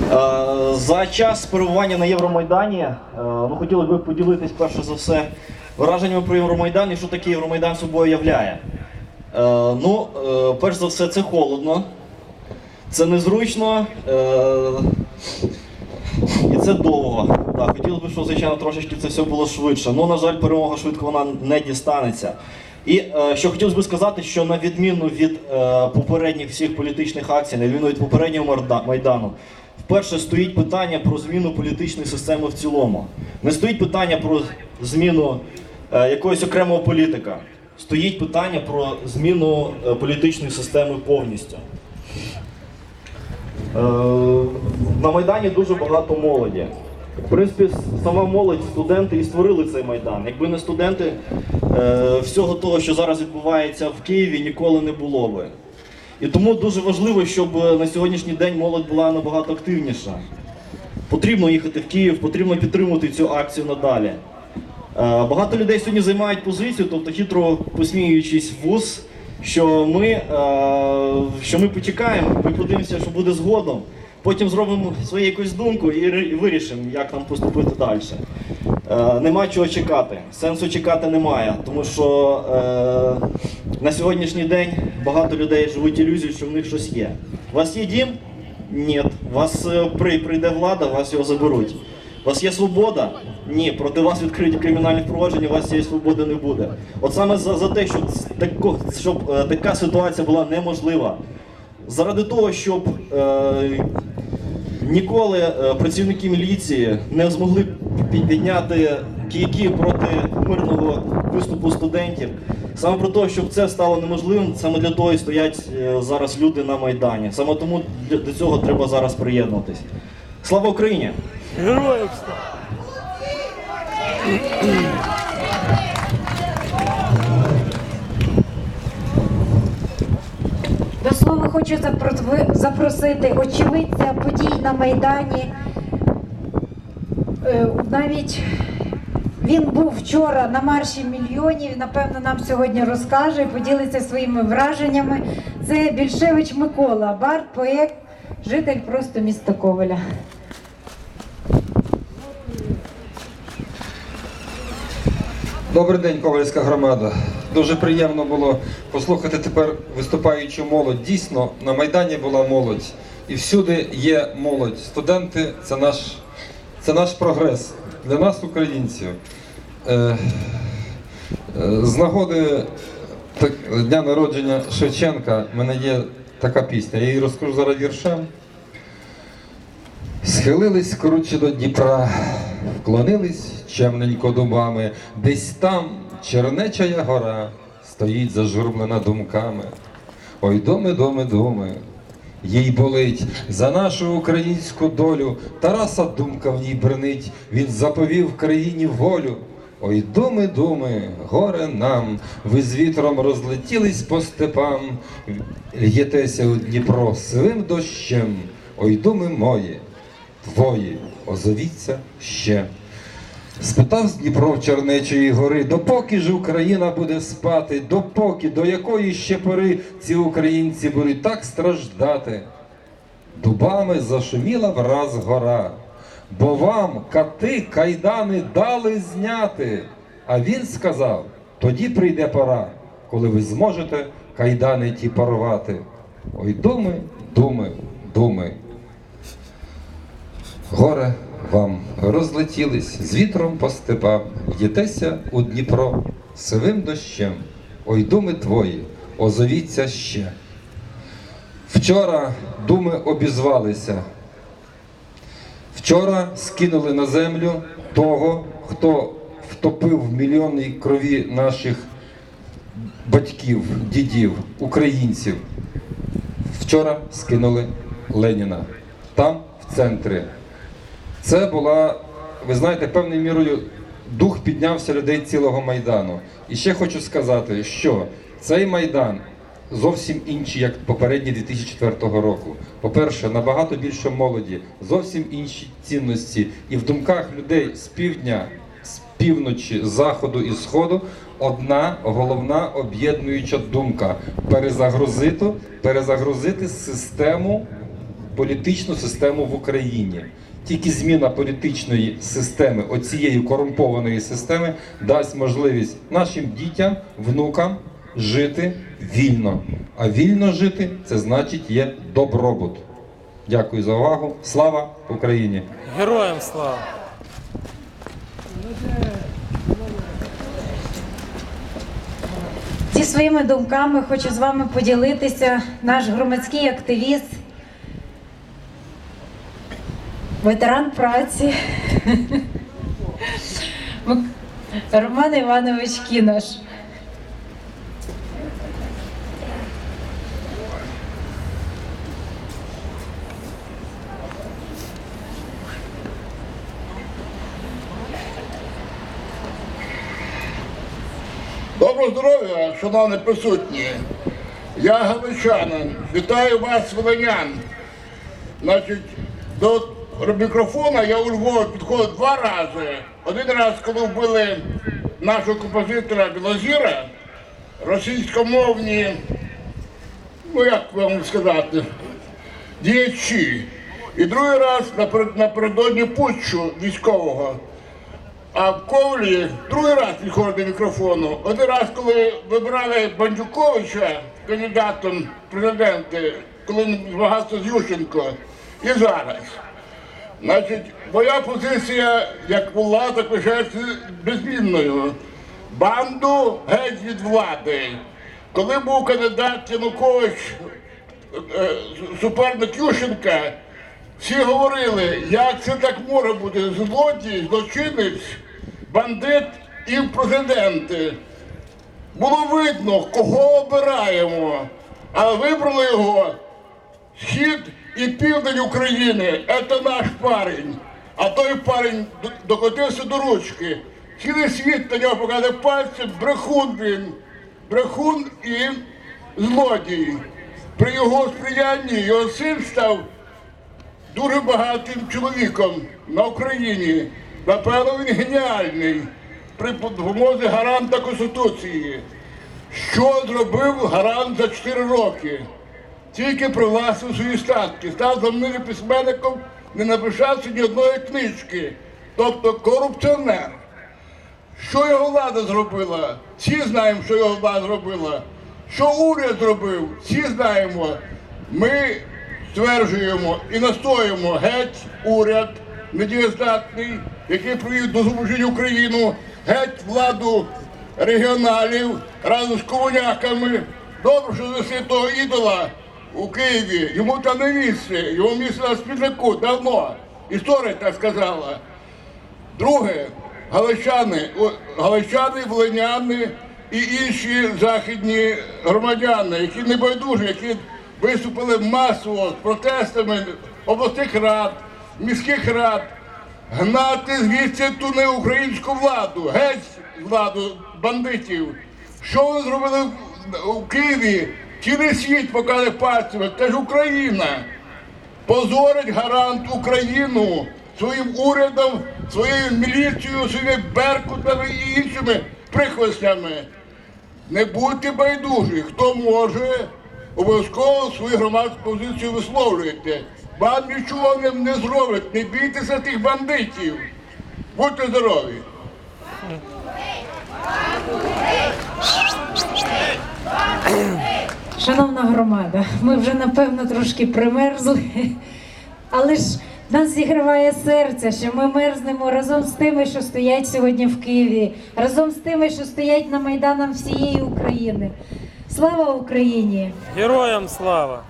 Е, За час перебування на Євромайдані е, ну, хотіли би поділитись перше за все враженнями про Євромайдан і що таке Євромайдан собою являє. Е, Ну, перш за все, це холодно, це незручно і це довго. Так, хотілося б, щоб, звичайно, трошечки це все було швидше. Ну, на жаль, перемога швидко вона не дістанеться. І що хотілося б сказати, що на відміну від попередніх всіх політичних акцій, на відміну від попереднього майдану, вперше стоїть питання про зміну політичної системи в цілому. Не стоїть питання про зміну е, якогось окремого політика. Стоїть питання про зміну е, політичної системи повністю. Е, На Майдані дуже багато молоді. В принципі, сама молодь, студенти і створили цей майдан. Якби не студенти, всього того, що зараз відбувається в Києві, ніколи не було би. І тому дуже важливо, щоб е, на сьогоднішній день молодь була набагато активніша. Потрібно їхати в Київ, потрібно підтримувати цю акцію надалі. Е, Багато людей сьогодні займають позицію, тобто хитро посміюючись в вуз, що ми, е, що ми почекаємо, ми подивимося, що буде згодом. Потім зробимо свою якусь думку і вирішимо, як нам поступити далі. Нема чого чекати. Сенсу чекати немає, тому що на сьогоднішній день багато людей живуть ілюзією, що в них щось є. У вас є дім? Ні. У вас е, при- прийде влада, вас його заберуть. У вас є свобода? Ні, проти вас відкриті кримінальні провадження, у вас цієї свободи не буде. От саме за, за те, щоб, тако, щоб е, така ситуація була неможлива. Заради того, щоб е, ніколи е, працівники міліції не змогли підняти кійки проти мирного виступу студентів. Саме про те, щоб це стало неможливим, саме для того і стоять е, зараз люди на Майдані. Саме тому до цього треба зараз приєднуватись. Слава Україні! Героям слава! До слова хочу запросити очевидця подій на Майдані. Е, Навіть він був вчора на марші мільйонів. Напевно, нам сьогодні розкаже і поділиться своїми враженнями. Це Більшевич Микола, бард, поет, житель просто міста Коваля. Добрий день, Ковальська громада. Дуже приємно було послухати тепер виступаючу молодь. Дійсно, на Майдані була молодь. І всюди є молодь. Студенти це наш, це наш прогрес для нас, українців. Е, е, з нагоди дня народження Шевченка в мене є така пісня. Я її розкажу зараз віршем. Схилились круче до Дніпра, вклонились чемненько дубами, десь там Чернечая гора стоїть зажурблена думками. Ой, доми, доми, доми, їй болить за нашу українську долю. Тараса думка в ній бренить, він заповів країні волю. Ой, думи, думи, горе нам, ви з вітром розлетілись по степам, л'єтеся у Дніпро сивим дощем. Ой, думи мої, твої, озовіться ще. Спитав з Дніпро в Чернечої гори, допоки ж Україна буде спати, допоки, до якої ще пори ці українці будуть так страждати. Дубами зашуміла враз гора, бо вам кати кайдани дали зняти. А він сказав: тоді прийде пора, коли ви зможете кайдани ті порвати. Ой, думи, думи, думи. Горе вам розлетілись з вітром по степам, Йдетеся у Дніпро сивим дощем. Ой, думи твої, озовіться ще. Вчора думи обізвалися. Вчора скинули на землю того, хто втопив в мільйонній крові наших батьків, дідів, українців. Вчора скинули Леніна. Там, в центрі. Це була, ви знаєте, певною мірою дух піднявся людей цілого Майдану. І ще хочу сказати, що цей Майдан зовсім інший, як попередній 2004 року. По-перше, набагато більше молоді, зовсім інші цінності. І в думках людей з півдня, з півночі, з заходу і сходу одна головна об'єднуюча думка перезагрузити, перезагрузити систему політичну систему в Україні. Тільки зміна політичної системи, оцієї корумпованої системи, дасть можливість нашим дітям, внукам жити вільно. А вільно жити це значить є добробут. Дякую за увагу. Слава Україні! Героям слава! Зі своїми думками хочу з вами поділитися наш громадський активіст, ветеран праці Роман Іванович Кінош. Доброго здоров'я, шановні присутні. Я галичанин. Вітаю вас, волинян. Значить, до мікрофона я у Львові підходив два рази. Один раз, коли вбили нашого композитора Білозіра, російськомовні, ну як вам сказати, діячі. І другий раз напередодні путчу військового. А в Ковлі другий раз підходить до мікрофону. Один раз, коли вибирали Бандюковича кандидатом президенти, коли він змагався з Ющенко, і зараз. Значить, моя позиція як так лишається безмінною. Банду геть від влади. Коли був кандидат Янукович, е, суперник Ющенка, всі говорили, як це так може бути злодій, злочинець, бандит і президенти. Було видно, кого обираємо, але вибрали його схід і південь України. Це наш парень. А той парень докотився до ручки. Цілий світ на нього показує пальцем, брехун він, брехун і злодій. При його сприянні його син став дуже багатим чоловіком на Україні. Напевно, він геніальний при допомозі гаранта Конституції. Що зробив гарант за 4 роки? Тільки привласнив свої статки, став знаменитим письменником, не написавши ні одної книжки, тобто корупціонер. Що його влада зробила? Всі знаємо, що його влада зробила. Що уряд зробив? Всі знаємо. Ми стверджуємо і настоюємо геть уряд недієздатний, який привів до зубожіння Україну, геть владу регіоналів разом з комуняками. Добре, що за святого ідола у Києві. Йому там не місце, йому місце на спільнику давно. Історія так сказала. Друге, галичани, галичани, волиняни і інші західні громадяни, які не байдужі, які виступили масово з протестами обласних рад, міських рад, гнати звідси ту неукраїнську владу, геть владу бандитів. Що вони зробили в- Києві? Цілий світ показує пальцями, ж Україна позорить гарант Україну своїм урядом, своєю міліцією, своїми беркутами і іншими прихвостнями. Не будьте байдужі, хто може, обов'язково свою громадську позицію висловлюйте. Вам нічого не, зроблять, не бійтеся тих бандитів. Будьте здорові! Шановна громада, ми вже напевно трошки примерзли, але ж нас зігріває серце, що ми мерзнемо разом з тими, що стоять сьогодні в Києві, разом з тими, що стоять на майданах всієї України. Слава Україні! Героям слава!